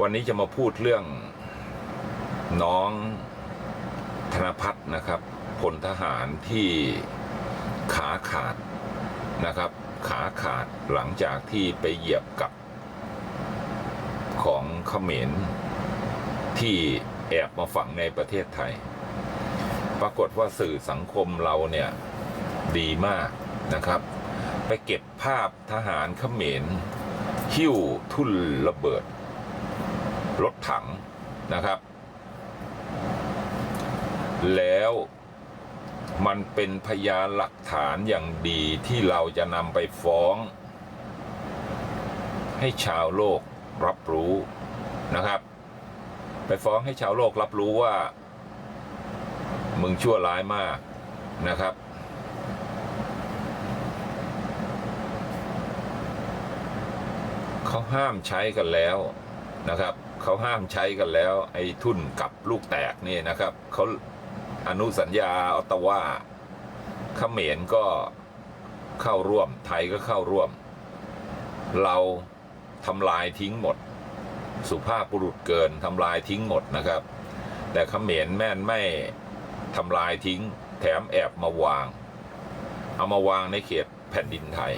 วันนี้จะมาพูดเรื่องน้องธนพัฒน์นะครับพลทหารที่ขาขาดนะครับ ขาขาดหลังจากที่ไปเหยียบกับของเขมรที่แอบมาฝังในประเทศไทย ปรากฏว่าสื่อสังคมเราเนี่ย ดีมากนะครับ ไปเก็บภาพทหารเขมรหิ้วทุ่นระเบิด รถถังนะครับ แล้วมันเป็นพยานหลักฐานอย่างดีที่เราจะนำไปฟ้อง ให้ชาวโลกรับรู้นะครับ ไปฟ้องให้ชาวโลกรับรู้ว่า มึงชั่วร้ายมากนะครับ เขาห้ามใช้กันแล้วนะครับ เขาห้ามใช้กันแล้ว ไอ้ทุ่นกับลูกแตกนี่นะครับเขาอนุสัญญาออตตาวาเขมรก็เข้าร่วมไทยก็เข้าร่วม เราทำลายทิ้งหมด สุภาพบุรุษเกินทำลายทิ้งหมดนะครับ แต่เขมรแม่นไม่ทำลายทิ้ง แถมแอบมาวาง เอามาวางในเขตแผ่นดินไทย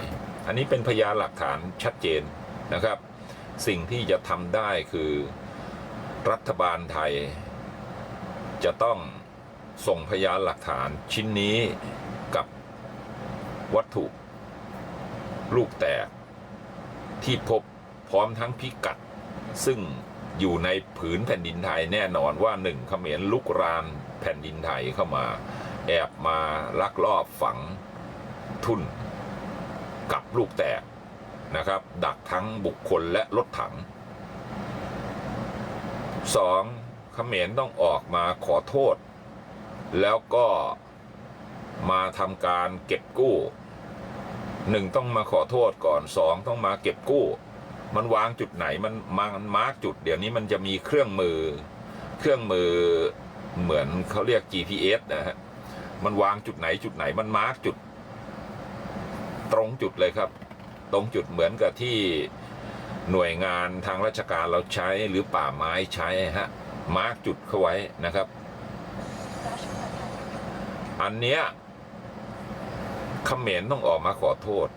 อันนี้เป็นพยานหลักฐานชัดเจนนะครับ สิ่งที่จะทำได้คือรัฐบาลไทย จะต้องส่งพยานหลักฐานชิ้นนี้กับวัตถุลูกแตกที่พบพร้อมทั้งพิกัด ซึ่งอยู่ในผืนแผ่นดินไทยแน่นอนว่าหนึ่งเขมรลุกรานแผ่นดินไทยเข้ามา แอบมาลักลอบฝังทุนกับลูกแตก นะครับ ดักทั้งบุคคลและรถถังสองเขมรต้องออกมาขอโทษ แล้วก็มาทำการเก็บกู้หนึ่งต้องมาขอโทษก่อนสองต้องมาเก็บกู้ มันวางจุดไหนมันมันมาร์กจุด เดี๋ยวนี้มันจะมีเครื่องมือ เครื่องมือเหมือนเขาเรียก GPS นะฮะมันวางจุดไหนจุดไหนมันมาร์กจุด ตรงจุดเลยครับ ตรงจุดเหมือนกับที่หน่วยงานทางราชการเราใช้หรือป่าไม้ใช้ฮะมาร์กจุดเข้าไว้นะครับ อันเนี้ยเขมรต้องออกมาขอโทษ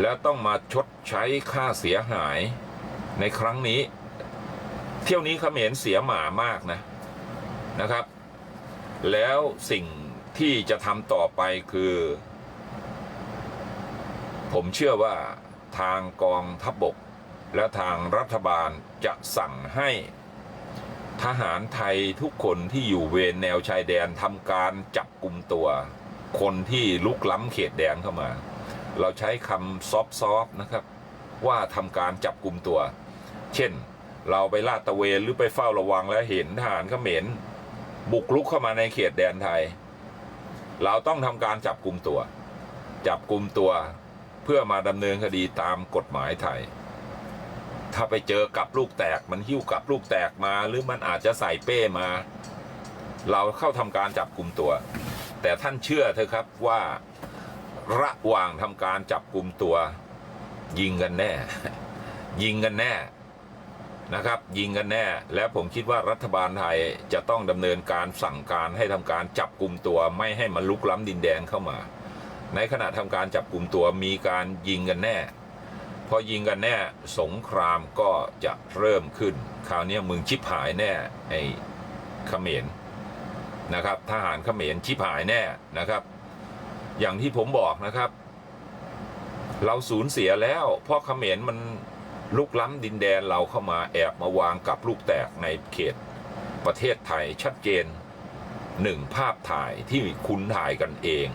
แล้วต้องมาชดใช้ค่าเสียหายในครั้งนี้ เที่ยวนี้เขมรเสียหมามากนะนะครับ แล้วสิ่งที่จะทำต่อไปคือ ผมเชื่อว่า ทางกองทัพบบก และทางรัฐบาลจะสั่งให้ทหารไทยทุกคนที่อยู่เวรแนวชายแดนทำการจับกลุ่มตัว คนที่ลุกล้ำเขตแดนเข้ามา เราใช้คำซอฟๆนะครับ ว่าทำการจับกลุ่มตัว เช่น เราไปลาดตะเวนหรือไปเฝ้าระวังแล้วเห็นทหารเขมรบุกลุกเข้ามาในเขตแดนไทย เราต้องทำการจับกลุ่มตัว จับกลุ่มตัว เพื่อมาดำเนินคดีตามกฎหมายไทย ถ้าไปเจอกับลูกแตกมันหิ้วกับลูกแตกมา หรือมันอาจจะใส่เป้มา เราเข้าทำการจับกลุ่มตัว แต่ท่านเชื่อเถอะครับว่าระหว่างทำการจับกลุ่มตัว ยิงกันแน่ ยิงกันแน่นะครับ ยิงกันแน่ และผมคิดว่ารัฐบาลไทยจะต้องดำเนินการสั่งการให้ทำการจับกลุ่มตัว ไม่ให้มันลุกล้ำดินแดนเข้ามา ในขณะทำการจับกลุ่มตัวมีการยิงกันแน่ พอยิงกันแน่สงครามก็จะเริ่มขึ้น คราวนี้มึงชิบหายแน่ไอ้เขมรนะครับทหารเขมรชิบหายแน่นะครับ อย่างที่ผมบอกนะครับ เราสูญเสียแล้ว เพราะเขมรมันลุกล้ำดินแดนเราเข้ามาแอบมาวางกับลูกแตกในเขตประเทศไทยชัดเจนหนึ่งภาพถ่ายที่คุณถ่ายกันเอง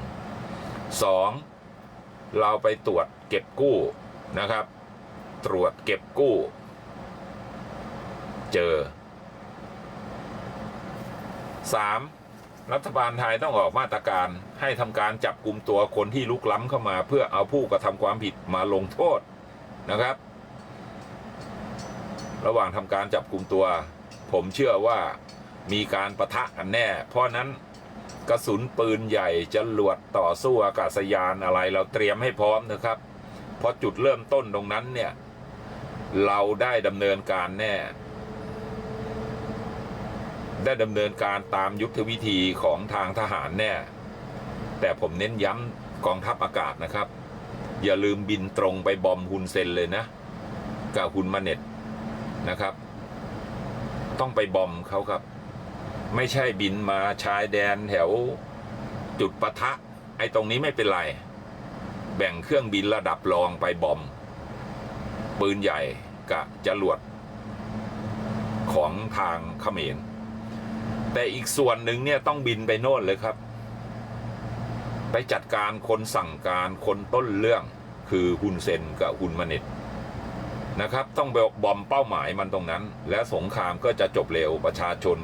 สองเราไปตรวจเก็บกู้นะครับ ตรวจเก็บกู้ เจอสามรัฐบาลไทยต้องออกมาตรการให้ทำการจับกลุ่มตัวคนที่ลุกล้ำเข้ามา เพื่อเอาผู้กระทำความผิดมาลงโทษนะครับ ระหว่างทำการจับกลุ่มตัว ผมเชื่อว่ามีการประทะกันแน่ เพราะนั้น กระสุนปืนใหญ่จรวดต่อสู้อากาศยานอะไร เราเตรียมให้พร้อมนะครับ เพราะจุดเริ่มต้นตรงนั้นเนี่ย เราได้ดำเนินการแน่ ได้ดำเนินการตามยุทธวิธีของทางทหารแน่ แต่ผมเน้นย้ำกองทัพอากาศนะครับ อย่าลืมบินตรงไปบอมฮุนเซนเลยนะกับฮุนมาเน็ตนะครับ ต้องไปบอมเขาครับ ไม่ใช่บินมาชายแดนแถวจุดปะทะ ไอ้ตรงนี้ไม่เป็นไร แบ่งเครื่องบินระดับรองไปบอม ปืนใหญ่กับจรวด ของทางเขมร แต่อีกส่วนหนึ่งเนี่ยต้องบินไปโน่นเลยครับ ไปจัดการคนสั่งการคนต้นเรื่องคือฮุนเซนกับฮุนมาเน็ตนะครับ ต้องไปบอมเป้าหมายมันตรงนั้น และสงครามก็จะจบเร็วประชาชน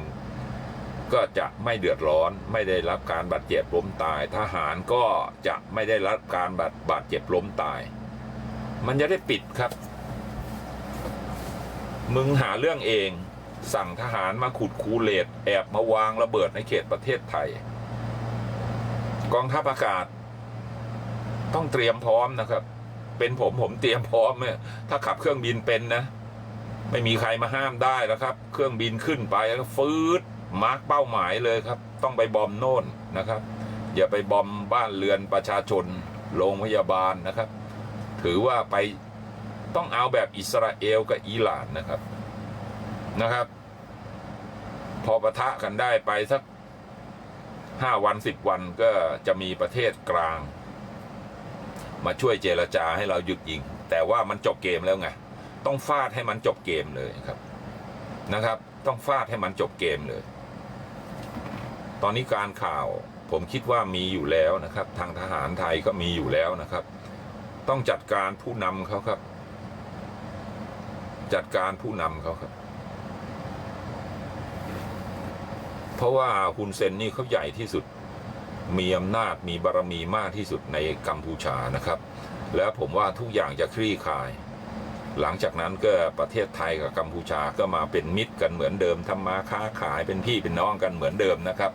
ก็จะไม่เดือดร้อน ไม่ได้รับการบาดเจ็บล้มตาย ทหารก็จะไม่ได้รับการบาดบาดเจ็บล้มตาย มันจะได้ปิดครับ มึงหาเรื่องเอง สั่งทหารมาขุดคูเลตแอบมาวางระเบิดในเขตประเทศไทย กองทัพอากาศ ต้องเตรียมพร้อมนะครับ เป็นผมผมเตรียมพร้อมเนี่ยถ้าขับเครื่องบินเป็นนะ ไม่มีใครมาห้ามได้แล้วครับ เครื่องบินขึ้นไปแล้วฟืด มาร์กเป้าหมายเลยครับ ต้องไปบอมโน่นนะครับ อย่าไปบอมบ้านเรือนประชาชนโรงพยาบาลนะครับ ถือว่าไปต้องเอาแบบอิสราเอลกับอิหร่านนะครับนะครับ พอปะทะกันได้ไปสักห้าวันสิบวันก็จะมีประเทศกลาง มาช่วยเจรจาให้เราหยุดยิง แต่ว่ามันจบเกมแล้วไงต้องฟาดให้มันจบเกมเลยครับนะครับ ต้องฟาดให้มันจบเกมเลย ตอนนี้การข่าวผมคิดว่ามีอยู่แล้วนะครับ ทางทหารไทยก็มีอยู่แล้วนะครับ ต้องจัดการผู้นำเขาครับ จัดการผู้นำเขาครับ เพราะว่าฮุนเซนนี่เขาใหญ่ที่สุด มีอำนาจมีบารมีมากที่สุดในกัมพูชานะครับ แล้วผมว่าทุกอย่างจะคลี่คลาย หลังจากนั้นก็ประเทศไทยกับกัมพูชาก็มาเป็นมิตรกันเหมือนเดิมทำมาค้าขายเป็นพี่เป็นน้องกันเหมือนเดิมนะครับ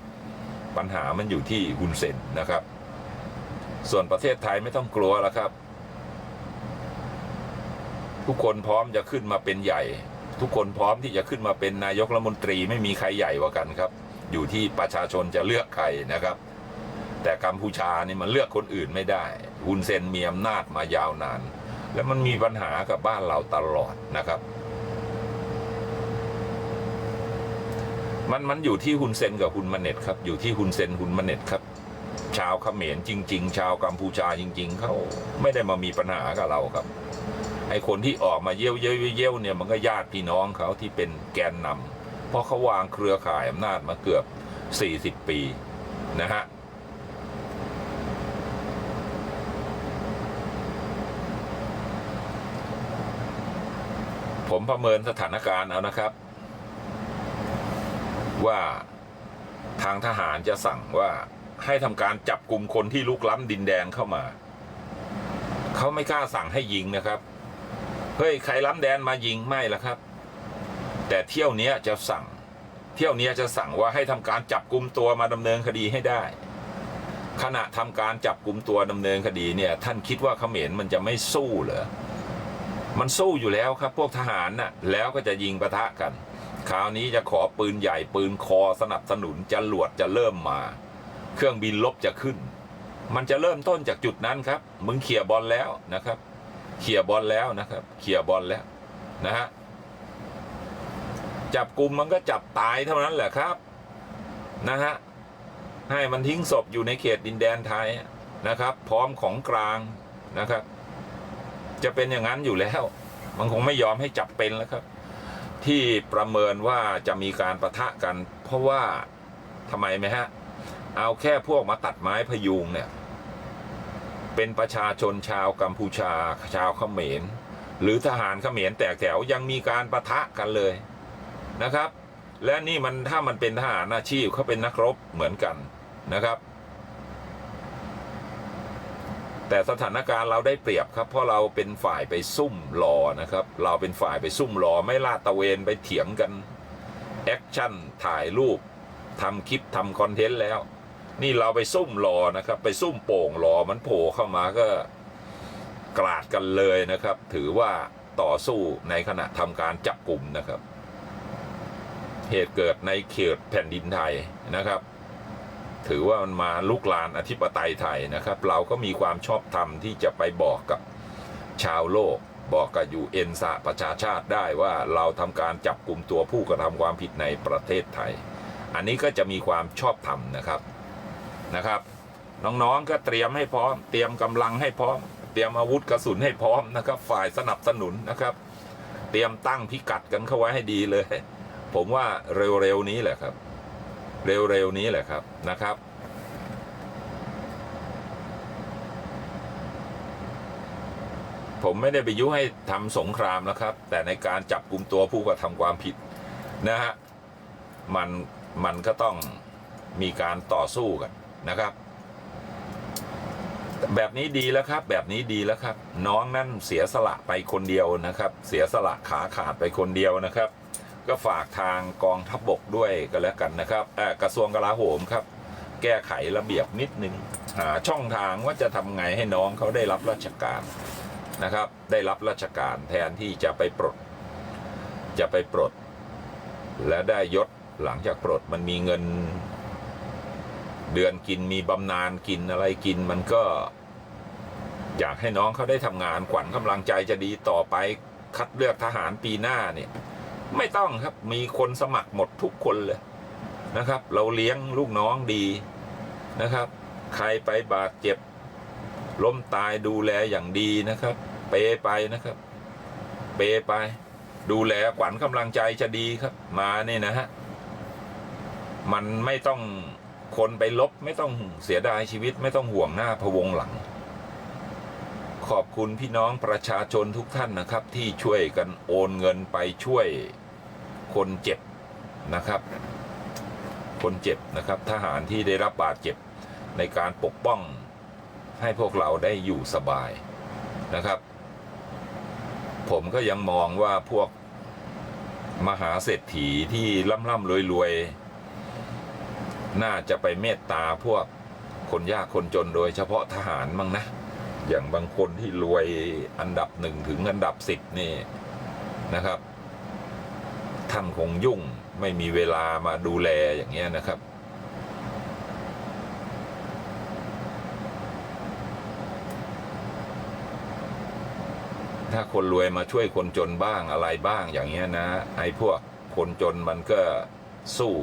ปัญหามันอยู่ที่ฮุนเซนนะครับ ส่วนประเทศไทยไม่ต้องกลัวแล้วครับ ทุกคนพร้อมจะขึ้นมาเป็นใหญ่ ทุกคนพร้อมที่จะขึ้นมาเป็นนายกรัฐมนตรีไม่มีใครใหญ่กว่ากันครับ อยู่ที่ประชาชนจะเลือกใครนะครับ แต่กัมพูชานี่มันเลือกคนอื่นไม่ได้ฮุนเซนมีอำนาจมายาวนาน แล้วมันมีปัญหากับบ้านเราตลอดนะครับ มันมันอยู่ที่ฮุนเซนกับฮุนมาเน็ตครับ อยู่ที่ฮุนเซนฮุนมาเน็ตครับ ชาวเขมรจริง ๆ ชาวกัมพูชาจริง ๆ เขาไม่ได้มามีปัญหากับเราครับไอคนที่ออกมาเยี่ยวเยี่ยวเยี่ยวเนี่ยมันก็ญาติพี่น้องเขาที่เป็นแกนนำเพราะเขาวางเครือข่ายอำนาจมาเกือบ 40 ปีนะฮะผมประเมินสถานการณ์เอานะครับ ว่าทางทหารจะสั่งว่าให้ทำการจับกลุ่มคนที่ลุกล้ำดินแดงเข้ามา เขาไม่กล้าสั่งให้ยิงนะครับ เฮ้ยใครล้ำแดนมายิงไม่ละครับ แต่เที่ยวเนี้ยจะสั่ง เที่ยวเนี้ยจะสั่งว่าให้ทำการจับกลุ่มตัวมาดำเนินคดีให้ได้ ขณะทำการจับกลุ่มตัวดำเนินคดีเนี่ย ท่านคิดว่าเขมรมันจะไม่สู้เหรอ มันสู้อยู่แล้วครับ พวกทหารน่ะแล้วก็จะยิงปะทะกัน คราวนี้จะขอปืนใหญ่ปืนคอสนับสนุนจะหลวดจะเริ่มมา เครื่องบินลบจะขึ้น มันจะเริ่มต้นจากจุดนั้นครับ มึงเขี่ยบอลแล้วนะครับ เขี่ยบอลแล้วนะครับเขี่ยบอลแล้วนะฮะจับกลุ่มมันก็จับตายเท่านั้นแหละครับนะฮะให้มันทิ้งศพอยู่ในเขตดินแดนไทยนะครับ พร้อมของกลางนะครับ จะเป็นอย่างนั้นอยู่แล้ว มันคงไม่ยอมให้จับเป็นแล้วครับ ที่ประเมินว่าจะมีการประทะกัน เพราะว่าทำไมไหมฮะ เอาแค่พวกมาตัดไม้พยุงเนี่ย เป็นประชาชนชาวกัมพูชาชาวเขมร หรือทหารเขมรแตกแถวยังมีการประทะกันเลยนะครับ และนี่มันถ้ามันเป็นทหารอาชีพเขาเป็นนักรบเหมือนกันนะครับ แต่สถานการณ์เราได้เปรียบครับ เพราะเราเป็นฝ่ายไปซุ่มรอนะครับ เราเป็นฝ่ายไปซุ่มรอไม่ลาดตะเวนไปเถียงกันแอคชั่นถ่ายรูปทำคลิปทำคอนเทนต์แล้ว นี่เราไปซุ่มรอนะครับ ไปซุ่มโป่งรอมันโผล่เข้ามาก็กราดกันเลยนะครับ ถือว่าต่อสู้ในขณะทำการจับกลุ่มนะครับ เหตุเกิดในเขตแผ่นดินไทยนะครับ ถือว่ามันมาลุกลานอธิปไตยไทยนะครับ เราก็มีความชอบธรรมที่จะไปบอกกับชาวโลก บอกกับยูเอ็นสหประชาชาติได้ว่าเราทำการจับกลุ่มตัวผู้กระทำความผิดในประเทศไทย อันนี้ก็จะมีความชอบธรรมนะครับนะครับ น้องๆก็เตรียมให้พร้อม เตรียมกำลังให้พร้อม เตรียมอาวุธกระสุนให้พร้อมนะครับ ฝ่ายสนับสนุนนะครับ เตรียมตั้งพิกัดกันเข้าไว้ให้ดีเลย ผมว่าเร็วๆนี้แหละครับ เร็วๆนี้แหละครับนะครับ ผมไม่ได้ไปยุให้ทำสงครามนะครับ แต่ในการจับกลุ่มตัวผู้กระทำความผิดนะฮะมันมันก็ต้องมีการต่อสู้กันนะครับ แบบนี้ดีแล้วครับ แบบนี้ดีแล้วครับ น้องนั่นเสียสละไปคนเดียวนะครับ เสียสละขาขาดไปคนเดียวนะครับ ก็ฝากทางกองทัพบบกด้วยก็แล้วกันนะครับกระทรวงกลาโหมครับ แก้ไขระเบียบนิดนึงหาช่องทางว่าจะทำไงให้น้องเขาได้รับราชการนะครับ ได้รับราชการแทนที่จะไปปลด จะไปปลด และได้ยศหลังจากปลดมันมีเงิน เดือนกินมีบำนาญกินอะไรกินมันก็ อยากให้น้องเขาได้ทำงานขวัญกำลังใจจะดีต่อไปคัดเลือกทหารปีหน้าเนี่ย ไม่ต้องครับมีคนสมัครหมดทุกคนเลยนะครับ เราเลี้ยงลูกน้องดีนะครับ ใครไปบาดเจ็บล้มตายดูแลอย่างดีนะครับ เปไปนะครับ เปไป ดูแลขวัญกำลังใจจะดีครับ มาเนี่ยนะฮะมันไม่ต้องคนไปลบไม่ต้องเสียดายชีวิตไม่ต้องห่วงหน้าพวงหลัง ขอบคุณพี่น้องประชาชนทุกท่านนะครับ ที่ช่วยกันโอนเงินไปช่วย คนเจ็บนะครับ คนเจ็บนะครับ ทหารที่ได้รับบาดเจ็บในการปกป้องให้พวกเราได้อยู่สบายนะครับ ผมก็ยังมองว่าพวกมหาเศรษฐีที่ร่ำร่ำรวยรวยๆน่าจะไปเมตตาพวกคนยากคนจนโดยเฉพาะทหารมั้งนะ อย่างบางคนที่รวยอันดับหนึ่งถึงอันดับสิบนี่นะครับ ท่านคงยุ่งไม่มีเวลามาดูแลอย่างเงี้ยนะครับ ถ้าคนรวยมาช่วยคนจนบ้างอะไรบ้างอย่างเงี้ยนะไอ้พวกคนจนมันก็สู้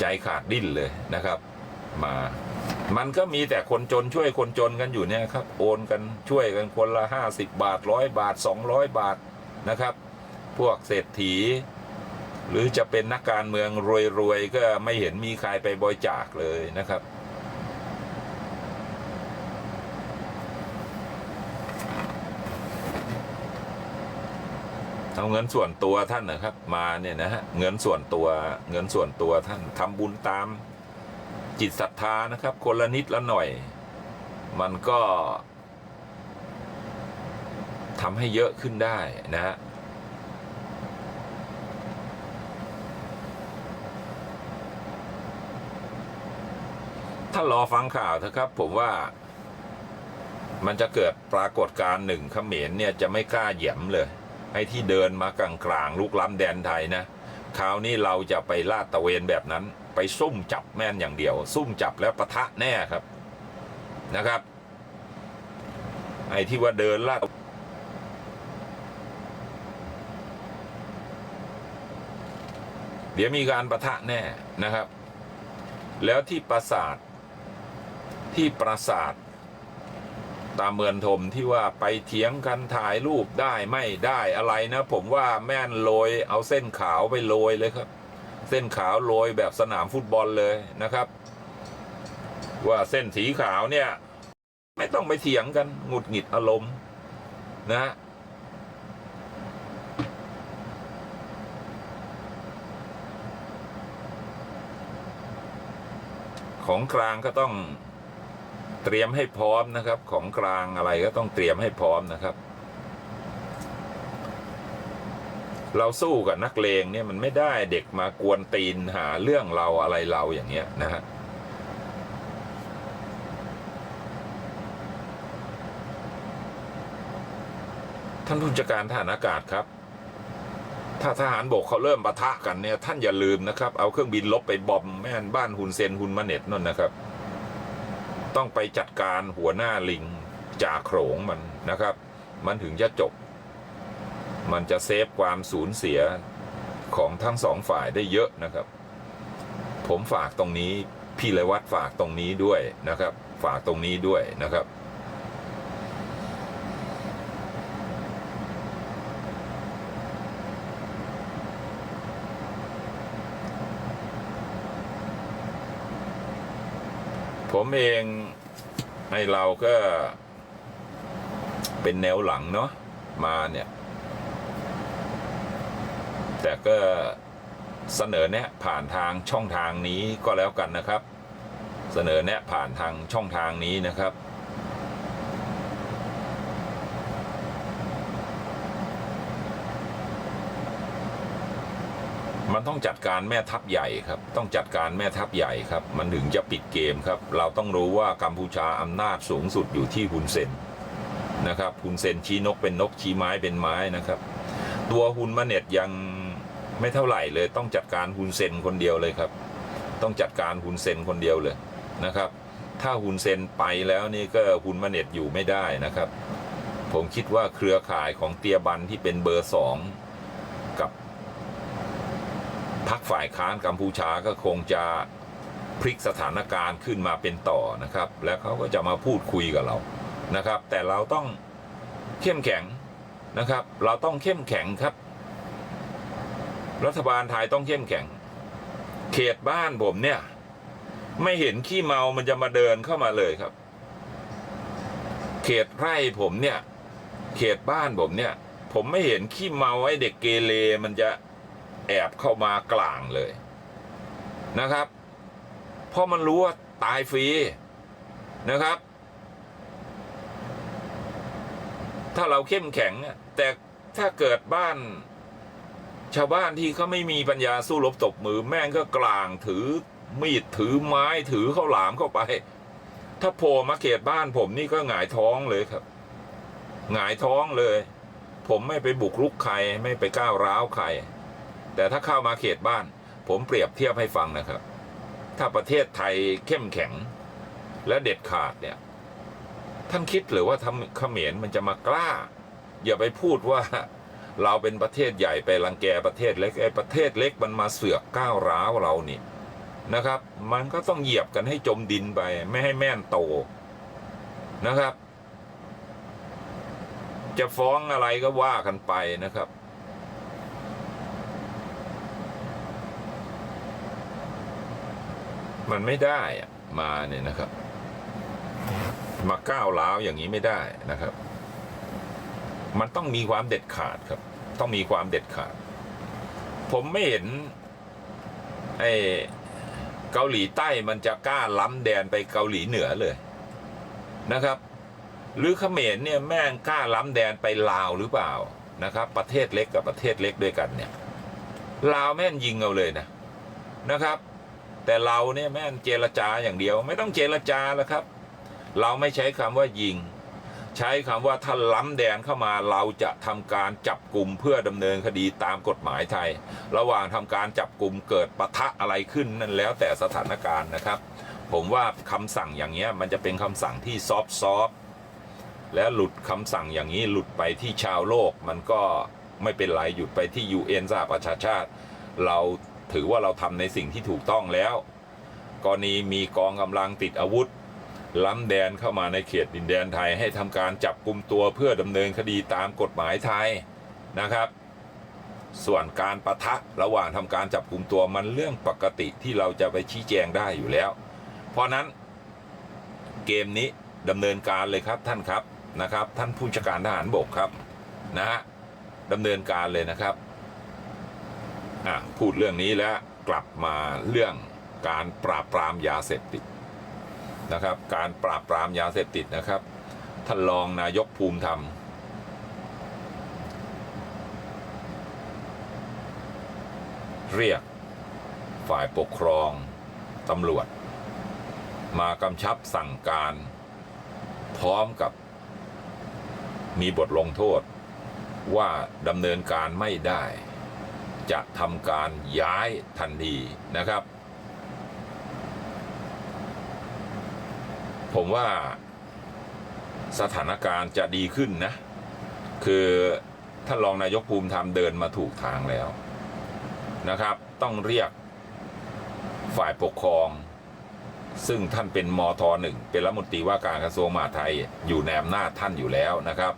ใจขาดดิ้นเลยนะครับ มา มันก็มีแต่คนจนช่วยคนจนกันอยู่เนี่ยครับ โอนกันช่วยกันคนละห้าสิบบาทร้อยบาทสองร้อยบาทนะครับ พวกเศรษฐี หรือจะเป็นนักการเมืองรวยๆ ก็ไม่เห็นมีใครไปบริจาคเลยนะครับ เอาเงินส่วนตัวท่านนะครับ มาเนี่ยนะฮะเงินส่วนตัวเงินส่วนตัวท่านทำบุญตามจิตศรัทธานะครับ คนละนิดละหน่อย มันก็ทำให้เยอะขึ้นได้นะฮะ ถ้ารอฟังข่าวเถอะครับ ผมว่า มันจะเกิดปรากฏการณ์หนึ่งเขมรเนี่ยจะไม่กล้าเหยียมเลยไอ้ที่เดินมากลางกลางลุกล้ำแดนไทยนะคราวนี้เราจะไปลาดตะเวนแบบนั้น ไปซุ่มจับแม่นอย่างเดียว ซุ่มจับแล้วปะทะแน่ครับนะครับ ไอ้ที่ว่าเดินลาดเดี๋ยวมีการประทะแน่นะครับ แล้วที่ปราสาท ที่ปราสาท ตามเมือนทมที่ว่าไปเถียงกันถ่ายรูปได้ไม่ได้อะไรนะ ผมว่าแม่นโรยเอาเส้นขาวไปโรยเลยครับ เส้นขาวโรยแบบสนามฟุตบอลเลยนะครับ ว่าเส้นสีขาวเนี่ย ไม่ต้องไปเถียงกันหงุดหงิดอารมณ์นะของกลางก็ต้อง เตรียมให้พร้อมนะครับ ของกลางอะไรก็ต้องเตรียมให้พร้อมนะครับ เราสู้กับนักเลงเนี่ยมันไม่ได้เด็กมากวนตีนหาเรื่องเราอะไรเราอย่างเงี้ยนะฮะท่านผู้จัดการทหารอากาศครับ ถ้าทหารบกเขาเริ่มปะทะกันเนี่ยท่านอย่าลืมนะครับ เอาเครื่องบินลบไปบอมแม่นบ้านฮุนเซนฮุนมาเน็ตนั่นนะครับ ต้องไปจัดการหัวหน้าลิงจ่าโขงมันนะครับ มันถึงจะจบ มันจะเซฟความสูญเสียของทั้งสองฝ่ายได้เยอะนะครับ ผมฝากตรงนี้พี่เลวัตฝากตรงนี้ด้วยนะครับ ฝากตรงนี้ด้วยนะครับ ผมเองในเราก็เป็นแนวหลังเนาะมาเนี่ย แต่ก็เสนอแนะผ่านทางช่องทางนี้ก็แล้วกันนะครับ เสนอแนะผ่านทางช่องทางนี้นะครับ มันต้องจัดการแม่ทัพใหญ่ครับ ต้องจัดการแม่ทัพใหญ่ครับ มันถึงจะปิดเกมครับ เราต้องรู้ว่ากัมพูชาอำนาจสูงสุดอยู่ที่ฮุนเซนนะครับฮุนเซนชี้นกเป็นนกชี้ไม้เป็นไม้นะครับ ตัวฮุนมาเน็ตยังไม่เท่าไหร่เลย ต้องจัดการฮุนเซนคนเดียวเลยครับ ต้องจัดการฮุนเซนคนเดียวเลยนะครับ ถ้าฮุนเซนไปแล้วนี่ก็ฮุนมาเน็ตอยู่ไม่ได้นะครับ ผมคิดว่าเครือข่ายของเตียบันที่เป็นเบอร์สอง พักฝ่ายค้านกัมพูชาก็คงจะพลิกสถานการณ์ขึ้นมาเป็นต่อนะครับ แล้วเขาก็จะมาพูดคุยกับเรานะครับ แต่เราต้องเข้มแข็งนะครับ เราต้องเข้มแข็งครับ รัฐบาลไทยต้องเข้มแข็ง เขตบ้านผมเนี่ย ไม่เห็นขี้เมามันจะมาเดินเข้ามาเลยครับ เขตไร่ผมเนี่ย เขตบ้านผมเนี่ย ผมไม่เห็นขี้เมาไอ้เด็กเกเรมันจะ แอบเข้ามากลางเลยนะครับ เพราะมันรู้ว่าตายฟรีนะครับ ถ้าเราเข้มแข็ง แต่ถ้าเกิดบ้านชาวบ้านที่เขาไม่มีปัญญาสู้รบตบมือแม่งก็กลางถือมีดถือไม้ถือข้าวหลามเข้าไป ถ้าโผล่มาเขตบ้านผมนี่ก็หงายท้องเลยครับ หงายท้องเลย ผมไม่ไปบุกรุกใครไม่ไปก้าวร้าวใคร แต่ถ้าเข้ามาเขตบ้าน ผมเปรียบเทียบให้ฟังนะครับ ถ้าประเทศไทยเข้มแข็ง และเด็ดขาดเนี่ย ท่านคิดหรือว่าทำเขมรมันจะมากล้า อย่าไปพูดว่าเราเป็นประเทศใหญ่ไปรังแกประเทศเล็กไอ้ประเทศเล็กมันมาเสือกก้าวร้าวเรานี่นะครับ มันก็ต้องเหยียบกันให้จมดินไป ไม่ให้แม่นโตนะครับ จะฟ้องอะไรก็ว่ากันไปนะครับ มันไม่ได้อะมาเนี่ยนะครับ มาก้าวร้าวอย่างนี้ไม่ได้นะครับ มันต้องมีความเด็ดขาดครับ ต้องมีความเด็ดขาด ผมไม่เห็นไอ้เกาหลีใต้มันจะกล้าล้ำแดนไปเกาหลีเหนือเลยนะครับ หรือเขมรเนี่ยแม่งกล้าล้ำแดนไปลาวหรือเปล่านะครับ ประเทศเล็กกับประเทศเล็กด้วยกันเนี่ยลาวแม่งยิงเอาเลยนะนะครับ แต่เราเนี่ยแม่งเจรจาอย่างเดียว ไม่ต้องเจรจาแล้วครับ เราไม่ใช้คำว่ายิง ใช้คำว่าถ้าล้ำแดนเข้ามาเราจะทำการจับกลุ่มเพื่อดำเนินคดีตามกฎหมายไทย ระหว่างทำการจับกลุ่มเกิดปะทะอะไรขึ้นนั่นแล้วแต่สถานการณ์นะครับ ผมว่าคำสั่งอย่างเงี้ยมันจะเป็นคำสั่งที่ซอฟซอฟและหลุดคำสั่งอย่างนี้หลุดไปที่ชาวโลกมันก็ไม่เป็นไรหยุดไปที่ UN สหประชาชาติ เรา ถือว่าเราทำในสิ่งที่ถูกต้องแล้วกรณีมีกองกำลังติดอาวุธ ล้ำแดนเข้ามาในเขตดินแดนไทยให้ทำการจับกลุ่มตัวเพื่อดำเนินคดีตามกฎหมายไทยนะครับ ส่วนการประทะระหว่างทำการจับกลุ่มตัวมันเรื่องปกติที่เราจะไปชี้แจงได้อยู่แล้ว เพราะนั้นเกมนี้ดำเนินการเลยครับท่านครับนะครับ ท่านผู้จัดการทหารบกครับนะฮะดำเนินการเลยนะครับ อะพูดเรื่องนี้แล้วกลับมาเรื่องการปราบปรามยาเสพติดนะครับ การปราบปรามยาเสพติดนะครับท่านรองนายกภูมิธรรม เรียกฝ่ายปกครองตำรวจ มากำชับสั่งการ พร้อมกับมีบทลงโทษว่าดำเนินการไม่ได้ จะทำการย้ายทันทีนะครับ ผมว่าสถานการณ์จะดีขึ้นนะ คือท่านรองนายกภูมิธรรมเดินมาถูกทางแล้วนะครับ ต้องเรียกฝ่ายปกครอง ซึ่งท่านเป็นมทหนึ่งเป็นรัฐมนตรีว่าการกระทรวงมหาดไทยอยู่ในอำนาจท่านอยู่แล้วนะครับ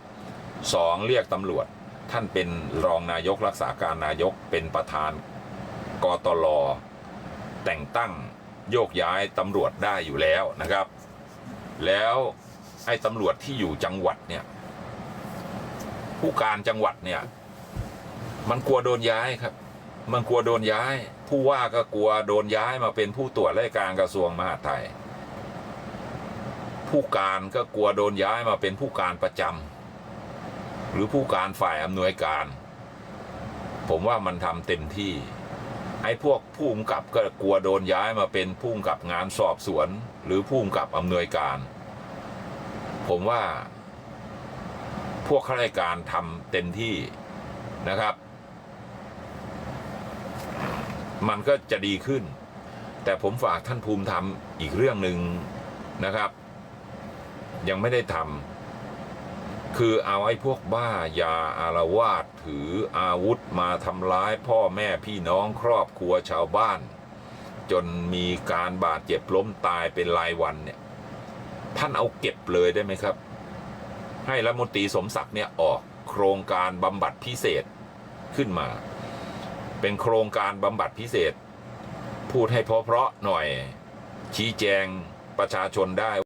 สองเรียกตำรวจ ท่านเป็นรองนายกรักษาการนายกเป็นประธานกตลแต่งตั้งโยกย้ายตำรวจได้อยู่แล้วนะครับ แล้วไอ้ตำรวจที่อยู่จังหวัดเนี่ย ผู้การจังหวัดเนี่ย มันกลัวโดนย้ายครับ มันกลัวโดนย้าย ผู้ว่าก็กลัวโดนย้ายมาเป็นผู้ตรวจราชการกระทรวงมหาดไทย ผู้การก็กลัวโดนย้ายมาเป็นผู้การประจำ หรือผู้การฝ่ายอำนวยการ ผมว่ามันทำเต็มที่ ไอ้พวกผู้กำกับก็กลัวโดนย้ายมาเป็นผู้กำกับงานสอบสวน หรือผู้กำกับอำนวยการ ผมว่า พวกข้าราชการทำเต็มที่นะครับ มันก็จะดีขึ้น แต่ผมฝากท่านภูมิธรรมอีกเรื่องหนึ่งนะครับ ยังไม่ได้ทำ คือเอาไอ้พวกบ้ายาอารวาสถืออาวุธมาทำร้ายพ่อแม่พี่น้องครอบครัวชาวบ้าน จนมีการบาดเจ็บล้มตายเป็นรายวันเนี่ย ท่านเอาเก็บเลยได้ไหมครับ ให้รัฐมนตรีสมศักดิ์เนี่ยออกโครงการบำบัดพิเศษขึ้นมา เป็นโครงการบำบัดพิเศษ พูดให้เพราะๆหน่อย ชี้แจงประชาชนได้